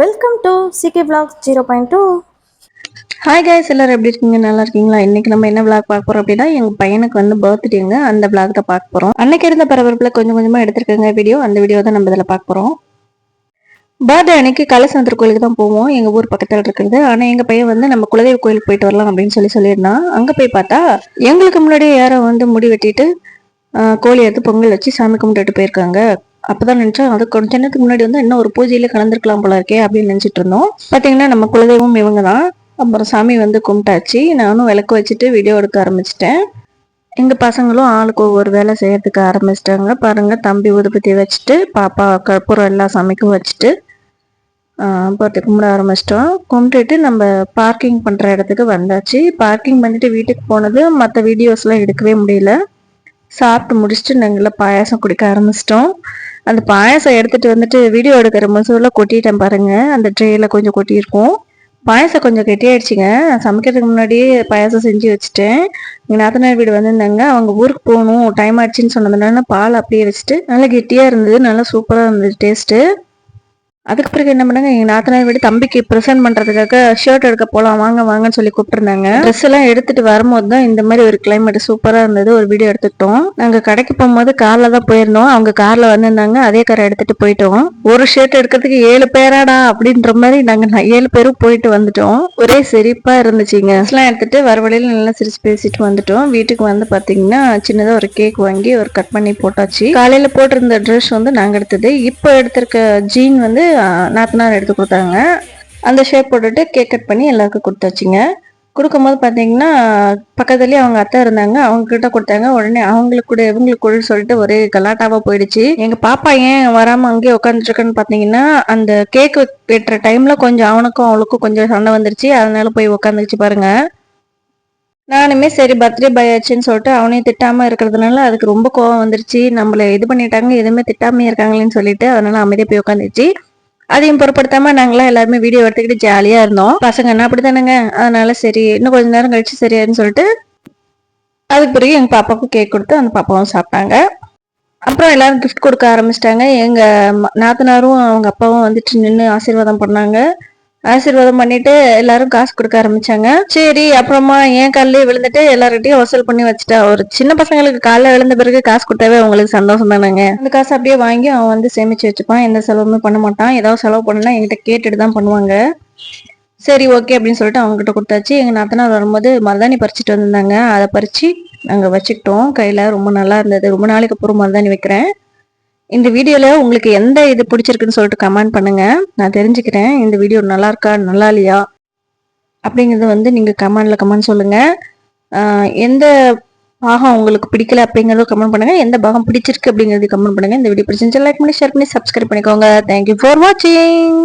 Welcome to CK vlogs zero point two hi guys எல்லாரும் எப்படி இருக்கீங்க? நல்லா இருக்கீங்களா? இன்னைக்கு நம்ம என்ன vlog பார்க்க போறோம் அப்படின்னா எங்க பையனுக்கு வந்து பர்த்டேங்க அந்த vlog தான் பார்க்க போறோம். அன்னைக்கு இருந்த பரபரப்புல கொஞ்சம் கொஞ்சமா எடுத்திருக்கேங்க வீடியோ அந்த வீடியோ தான் நம்ம இதில் பார்க்க போறோம். பர்த்டே அன்னைக்கு கலசந்தர் கோயிலுக்கு தான் போவோம். எங்க ஊர் பக்கத்தில் இருக்கிறது. ஆனா எங்க பையன் வந்து நம்ம குலதெய்வ கோயிலுக்கு போயிட்டு வரலாம் அப்படின்னு சொல்லி சொல்லியிருந்தான். அங்க போய் பார்த்தா எங்களுக்கு முன்னாடியே யாரோ வந்து முடி வெட்டிட்டு கோழி எடுத்து பொங்கல் வச்சு சாமி கும்பிட்டுட்டு போயிருக்காங்க. அப்பதான் நினைச்சோம் அது கொஞ்ச நேரத்துக்கு முன்னாடி வந்து இன்னும் ஒரு பூஜையில கலந்துருக்கலாம் போல இருக்கே அப்படின்னு நினைச்சிட்டு இருந்தோம். பாத்தீங்கன்னா நம்ம குலதெய்வம் இவங்க தான். அப்புறம் சாமி வந்து கும்பிட்டாச்சு. நானும் விளக்கு வச்சுட்டு வீடியோ எடுக்க ஆரம்பிச்சிட்டேன். எங்க பசங்களும் ஆளுக்கு ஒவ்வொரு வேலை செய்யறதுக்கு ஆரம்பிச்சிட்டாங்க. பாருங்க தம்பி ஊதுபத்தி வச்சுட்டு பாப்பா கற்பூரம் எல்லா சாமிக்கும் வச்சுட்டு போட்டு கும்பிட ஆரம்பிச்சிட்டோம். கும்பிட்டுட்டு நம்ம பார்க்கிங் பண்ற இடத்துக்கு வந்தாச்சு. பார்க்கிங் பண்ணிட்டு வீட்டுக்கு போனது மற்ற வீடியோஸ்லாம் எடுக்கவே முடியல. சாப்பிட்டு முடிச்சுட்டு நாங்களாம் பாயாசம் குடிக்க ஆரம்பிச்சிட்டோம். அந்த பாயாசம் எடுத்துகிட்டு வந்துட்டு வீடியோ எடுக்கிற மசூல கொட்டிட்டேன் பாருங்கள் அந்த ட்ரேயில் கொஞ்சம் கொட்டியிருக்கும். பாயாசம் கொஞ்சம் கெட்டியாயிடுச்சுங்க. சமைக்கிறதுக்கு முன்னாடியே பாயாசம் செஞ்சு வச்சுட்டேன். எங்கள் நாத்தனார் வீடு வந்திருந்தாங்க. அவங்க ஊருக்கு போகணும். டைம் ஆயிடுச்சுன்னு சொன்னதுனால பால் அப்படியே வச்சுட்டு நல்லா கெட்டியாக இருந்தது. நல்லா சூப்பராக இருந்தது டேஸ்ட்டு அதுக்கு பிறகு என்ன பண்ணாங்க எங்க நாத்தனார் வீடு தம்பிக்கு ப்ரெசென்ட் பண்றதுக்காக ஷர்ட் எடுக்க போலாம் வாங்க வாங்கன்னு சொல்லி கூப்பிட்டுருந்தாங்க. ட்ரெஸ் எல்லாம் எடுத்துட்டு வரும்போது தான் இந்த மாதிரி ஒரு கிளைமேட் சூப்பரா இருந்தது ஒரு வீடியோ எடுத்துட்டோம் நாங்க கடைக்கு போகும்போது கார்ல தான் போயிருந்தோம். அவங்க கார்ல வந்திருந்தாங்க அதே காரை எடுத்துட்டு போயிட்டோம். ஒரு ஷர்ட் எடுக்கிறதுக்கு ஏழு பேராடா அப்படின்ற மாதிரி நாங்க ஏழு பேரும் போயிட்டு வந்துட்டோம். ஒரே சிரிப்பாக இருந்துச்சுங்க எல்லாம் எடுத்துட்டு வர வழியில நல்லா சிரிச்சு பேசிட்டு வந்துட்டோம். வீட்டுக்கு வந்து பாத்தீங்கன்னா சின்னதா ஒரு கேக் வாங்கி ஒரு கட் பண்ணி போட்டாச்சு. காலையில போட்டிருந்த ட்ரெஸ் வந்து நாங்க எடுத்தது. இப்போ எடுத்திருக்க ஜீன் வந்து நாத்தனார் எடுத்து கொடுத்தாங்க. அந்த ஷேப் போட்டுட்டு கேக் கட் பண்ணி எல்லாருக்கும் கொடுத்தாச்சுங்க கொடுக்கும்போது பார்த்தீங்கன்னா பக்கத்துலேயே அவங்க அத்தை இருந்தாங்க. அவங்க கிட்ட கொடுத்தாங்க. உடனே அவங்களுக்கு கூட இவங்களுக்கு கூட சொல்லிட்டு ஒரே கலாட்டாவாக போயிடுச்சு. எங்கள் பாப்பா ஏன் வராமல் அங்கேயே உட்காந்துட்டுருக்கேன்னு பார்த்தீங்கன்னா அந்த கேக் வெட்டுற டைமில் கொஞ்சம் அவனுக்கும் அவளுக்கும் கொஞ்சம் சண்டை வந்துருச்சு. அதனால போய் உட்காந்துருச்சு பாருங்க. நானுமே சரி பர்த்டே பாய் ஆச்சுன்னு சொல்லிட்டு அவனையும் திட்டாமல் இருக்கிறதுனால அதுக்கு ரொம்ப கோவம் வந்துருச்சு. நம்மள இது பண்ணிட்டாங்க எதுவுமே திட்டாமே இருக்காங்களேன்னு சொல்லிட்டு அதனால அமைதியாக போய் உட்காந்துருச்சு அதையும் பொருட்படுத்தாம நாங்களாம் எல்லாருமே வீடியோ எடுத்துக்கிட்டு ஜாலியா இருந்தோம். பசங்கன்னா அப்படித்தானுங்க? அதனால சரி இன்னும் கொஞ்ச நேரம் கழிச்சு சரியான்னு சொல்லிட்டு அதுக்கு பிறகு எங்க பாப்பாவுக்கும் கேக் கொடுத்து அந்த பாப்பாவும் சாப்பிட்டாங்க. அப்புறம் எல்லாரும் கிஃப்ட் கொடுக்க ஆரம்பிச்சிட்டாங்க. எங்க நாத்தனாரும் அவங்க அப்பாவும் வந்துட்டு நின்று ஆசீர்வாதம் பண்ணாங்க. ஆசீர்வாதம் பண்ணிட்டு எல்லாரும் காசு கொடுக்க ஆரம்பிச்சாங்க. சரி அப்புறமா என் காலிலே விழுந்துட்டு எல்லார்கிட்டயும் வசூல் பண்ணி வச்சுட்டா. ஒரு சின்ன பசங்களுக்கு காலைல விழுந்த பிறகு காசு கொடுத்தாவே அவங்களுக்கு சந்தோஷம் தானேங்க. அந்த காசு அப்படியே வாங்கி அவன் வந்து சேமிச்சு வச்சுப்பான். எந்த செலவுமே பண்ண மாட்டான். ஏதாவது செலவு பண்ணனா என்கிட்ட கேட்டுட்டு தான் பண்ணுவாங்க. சரி ஓகே அப்படின்னு சொல்லிட்டு அவங்ககிட்ட கொடுத்தாச்சு. எங்கள் நாத்தனார் வரும்போது மருதாணி பறிச்சுட்டு வந்திருந்தாங்க. அதை பறித்து நாங்கள் வச்சுக்கிட்டோம். கையில் ரொம்ப நல்லா இருந்தது. ரொம்ப நாளைக்கு அப்புறம் மருதாணி வைக்கிறேன். இந்த வீடியோல உங்களுக்கு எந்த இது பிடிச்சிருக்குன்னு சொல்லிட்டு கமெண்ட் பண்ணுங்க. நான் தெரிஞ்சுக்கிறேன் இந்த வீடியோ நல்லா இருக்கா நல்லா இல்லையா? அப்படிங்கிறது வந்து நீங்க கமெண்ட்ல கமெண்ட் சொல்லுங்க. எந்த பாகம் உங்களுக்கு பிடிக்கல அப்படிங்கிறத கமெண்ட் பண்ணுங்க. எந்த பாகம் பிடிச்சிருக்கு அப்படிங்கறது கமெண்ட் பண்ணுங்க. இந்த வீடியோ பிடிச்சிருந்துச்சு லைக் பண்ணி ஷேர் பண்ணி சப்ஸ்கிரைப் பண்ணிக்கோங்க. தேங்க்யூ ஃபார் வாட்சிங்